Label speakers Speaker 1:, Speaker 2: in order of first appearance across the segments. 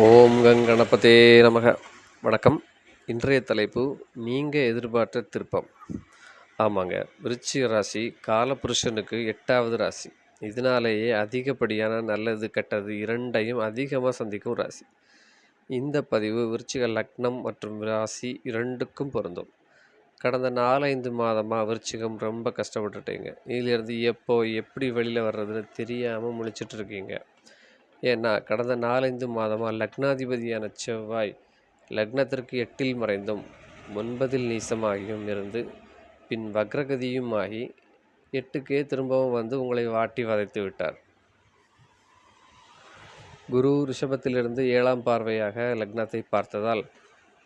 Speaker 1: ஓம் கங்கணபதே நமக. வணக்கம். இன்றைய தலைப்பு நீங்கள் எதிர்பார்த்த திருப்பம். ஆமாங்க. விருச்சிக ராசி காலபுருஷனுக்கு எட்டாவது ராசி. இதனாலேயே அதிகப்படியான நல்லது கெட்டது இரண்டையும் அதிகமாக சந்திக்கும் ராசி. இந்த பதிவு விருச்சிக லக்னம் மற்றும் ராசி இரண்டுக்கும் பொருந்தும். கடந்த நாலஞ்சு மாதமாக விருச்சிகம் ரொம்ப கஷ்டப்பட்டுட்டீங்க. இதிலிருந்து எப்போ எப்படி வெளியில் வர்றதுன்னு தெரியாமல் முழிச்சிட்டு இருக்கீங்க. ஏன்னா கடந்த நாலஞ்சு மாதமாக லக்னாதிபதியான செவ்வாய் லக்னத்திற்கு எட்டில் மறைந்தும் ஒன்பதில் நீசமாகியும் இருந்து பின் வக்ரகதியும் ஆகி எட்டுக்கே திரும்பவும் வந்து உங்களை வாட்டி வதைத்து விட்டார். குரு ரிஷபத்திலிருந்து ஏழாம் பார்வையாக லக்னத்தை பார்த்ததால்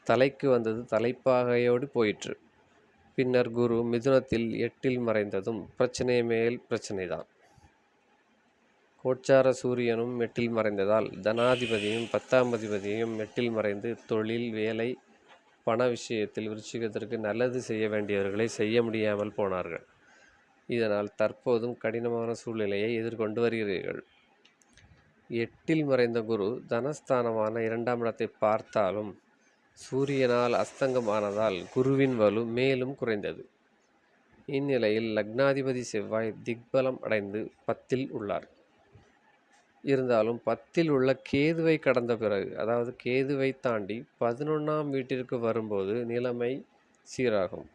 Speaker 1: தலைக்கு வந்தது தலைப்பாகையோடு போயிற்று. பின்னர் குரு மிதுனத்தில் எட்டில் மறைந்ததும் பிரச்சனை மேல் பிரச்சனைதான். கோச்சார சூரியனும் மெட்டில் மறைந்ததால் தனாதிபதியும் பத்தாம் அதிபதியும் மெட்டில் மறைந்து தொழில் வேலை பண விஷயத்தில் விருச்சிகத்திற்கு நல்லது செய்ய வேண்டியவர்களை செய்ய முடியாமல் போனார்கள். இதனால் தற்போதும் கடினமான சூழ்நிலையை எதிர்கொண்டு வருகிறீர்கள். எட்டில் மறைந்த குரு தனஸ்தானமான இரண்டாம் இடத்தை பார்த்தாலும் சூரியனால் அஸ்தங்கமானதால் குருவின் வலு மேலும் குறைந்தது. இந்நிலையில் லக்னாதிபதி செவ்வாய் திக்பலம் அடைந்து பத்தில் உள்ளார். இருந்தாலும் பத்தில் உள்ள கேதுவை கடந்த பிறகு அதாவது கேதுவை தாண்டி பதினொன்றாம் வீட்டிற்கு வரும்போது நிலைமை சீராகும்.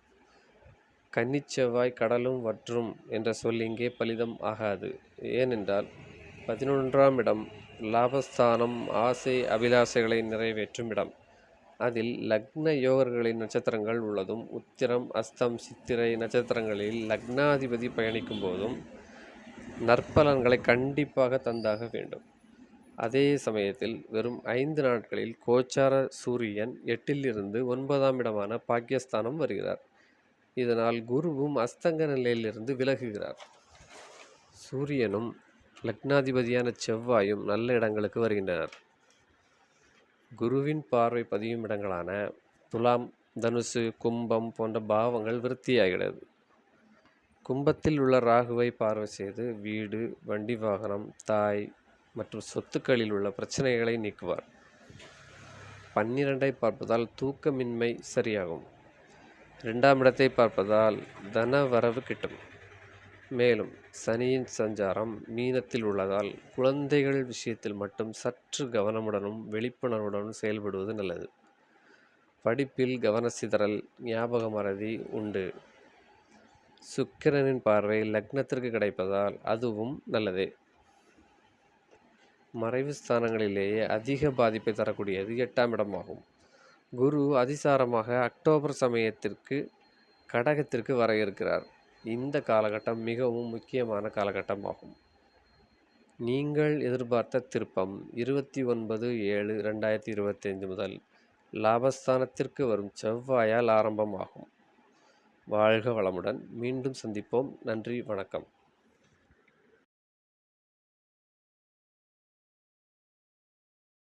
Speaker 1: கன்னிச்செவ்வாய் கடலும் வற்றும் என்ற சொல் இங்கே பலிதம் ஆகாது. ஏனென்றால் பதினொன்றாம் இடம் லாபஸ்தானம் ஆசை அபிலாசைகளை நிறைவேற்றும் இடம். அதில் லக்ன யோகர்களின் நட்சத்திரங்கள் உள்ளதும் உத்திரம் அஸ்தம் சித்திரை நட்சத்திரங்களில் லக்னாதிபதி பயணிக்கும் போதும் நற்பலன்களை கண்டிப்பாக தந்தாக வேண்டும். அதே சமயத்தில் வெறும் ஐந்து நாட்களில் கோச்சார சூரியன் எட்டிலிருந்து ஒன்பதாம் இடமான பாக்கியஸ்தானம் வருகிறார். இதனால் குருவும் அஸ்தங்க நிலையிலிருந்து விலகுகிறார். சூரியனும் லக்னாதிபதியான செவ்வாயும் நல்ல இடங்களுக்கு வருகின்றனர். குருவின் பார்வை பதியும் இடங்களான துலாம் தனுசு கும்பம் போன்ற பாவங்கள் விருத்தியாகிறது. கும்பத்தில் உள்ள ராகுவை பார்வை செய்து வீடு வண்டி வாகனம் தாய் மற்றும் சொத்துக்களில் உள்ள பிரச்சனைகளை நீக்குவார். பன்னிரண்டை பார்ப்பதால் தூக்கமின்மை சரியாகும். ரெண்டாம் இடத்தை பார்ப்பதால் தன வரவு கிட்டும். மேலும் சனியின் சஞ்சாரம் மீனத்தில் உள்ளதால் குழந்தைகள் விஷயத்தில் மட்டும் சற்று கவனமுடனும் விழிப்புணர்வுடனும் செயல்படுவது நல்லது. படிப்பில் கவன சிதறல் ஞாபக மறதி உண்டு. சுக்கிரனின் பார்வை லக்னத்திற்கு கிடைப்பதால் அதுவும் நல்லதே. மறைவு ஸ்தானங்களிலேயே அதிக பாதிப்பை தரக்கூடியது எட்டாம் இடமாகும். குரு அதிசாரமாக அக்டோபர் சமயத்திற்கு கடகத்திற்கு வர இருக்கிறார் இந்த காலகட்டம் மிகவும் முக்கியமான காலகட்டமாகும். நீங்கள் எதிர்பார்த்த திருப்பம் இருபத்தி ஒன்பது ஏழு ரெண்டாயிரத்தி இருபத்தைந்து முதல் லாபஸ்தானத்திற்கு வரும் செவ்வாயால் ஆரம்பமாகும். வாழ்க வளமுடன். மீண்டும் சந்திப்போம். நன்றி வணக்கம்.